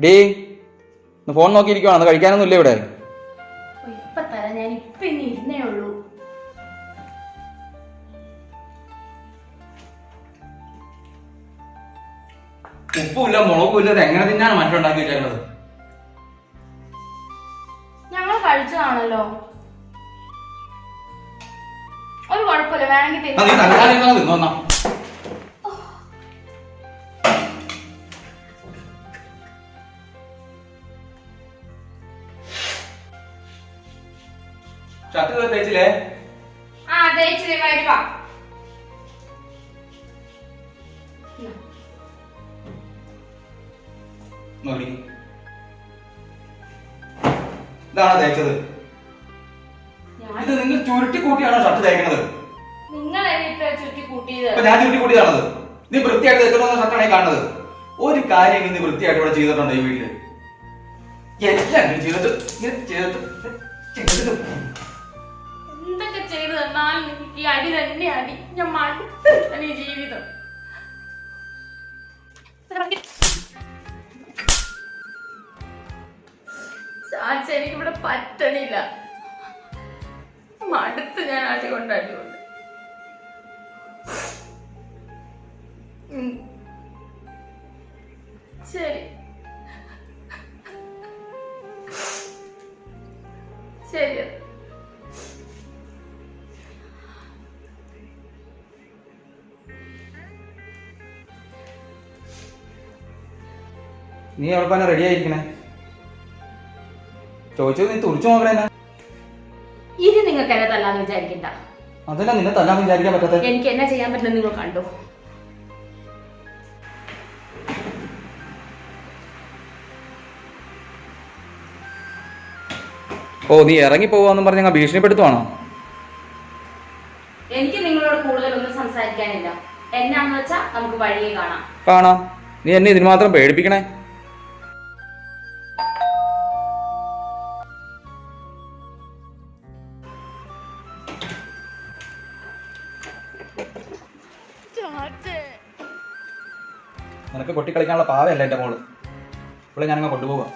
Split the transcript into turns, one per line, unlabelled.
D ഒന്ന് phone നോക്കിയിരിക്കുവാണ്. അത് കഴിക്കാനൊന്നും ഇല്ല ഇവിടെ?
ഓ, ഇപ്പൊ തരാം. ഞാൻ ഇപ്പൊ ഇനി ഇരുന്നേ ഉള്ളൂ.
ഉപ്പുമില്ല മുളകുമില്ല. ഇത് എങ്ങനെ തിന്നാണ് മനുഷ്യണ്ടാക്കി വെച്ചേക്കുന്നത്
ഞങ്ങൾ കഴിച്ചതാണല്ലോ. ഒരു കുഴപ്പമില്ല. വേണമെങ്കിൽ തിന്നാം.
ഷർട്ട് തേച്ചില്ലേ?
ആ തേച്ചില്ലേ വരുവ
നോക്കി. ഇതാണ് തേച്ചത്? ഇത് നിങ്ങൾ ചുരുട്ടി കൂട്ടിയാണോ ഷർട്ട് തേക്കുന്നത് ഞാൻ ചുരുട്ടി കൂട്ടിയതാണത് നീ വൃത്തിയായിട്ട് തേക്കണമെന്ന ഷർട്ടാണ് ഈ കാണുന്നത്. ഒരു കാര്യം നീ വൃത്തിയായിട്ട് ഇവിടെ ചെയ്തിട്ടുണ്ടോ ഈ വീട്ടിൽ. എല്ലാം ചെയ്തിട്ട് ചെയ്തിട്ട് ചെയ്തിട്ട്.
ചെയ്തു നിനക്ക് ഈ അടി തന്നെ അടി. ഞാൻ മടുത്തു ഈ ജീവിതം. എനിക്കിവിടെ പറ്റണില്ല. മടുത്ത് ഞാൻ അടി കൊണ്ട് അടി കൊണ്ട്. ശരി. ശരി.
നീ എവിടെ തന്നെ റെഡി ആയിരിക്കണേ? ചോദിച്ചത് നീ തുറിച്ചു നോക്കണേ.
ഇനി നിങ്ങൾക്ക് എന്നെ തല്ലാന്ന് വിചാരിക്കണ്ട.
അതല്ല നിന്നെ തല്ലാന്ന് വിചാരിക്കാൻ പറ്റാത്ത.
എനിക്ക് എന്നാ ചെയ്യാൻ പറ്റുന്ന നിങ്ങൾ കണ്ടു.
ഓ നീ ഇറങ്ങി പോവാന്നും പറഞ്ഞ ഞാൻ ഭീഷണിപ്പെടുത്തുവാണോ?
എനിക്ക് നിങ്ങളോട് കൂടുതൽ ഒന്നും സംസാരിക്കാനില്ല. എന്നാന്ന് വെച്ചാ നമുക്ക് വഴിയെ കാണാം.
കാണാം. നീ എന്നെ ഇതിന് മാത്രം പേടിപ്പിക്കണേ. നിനക്ക് കൊട്ടി കളിക്കാനുള്ള പാവയല്ല എന്റെ മോൾ. ഇവിടെ ഞാനങ്ങ് കൊണ്ടുപോവാ.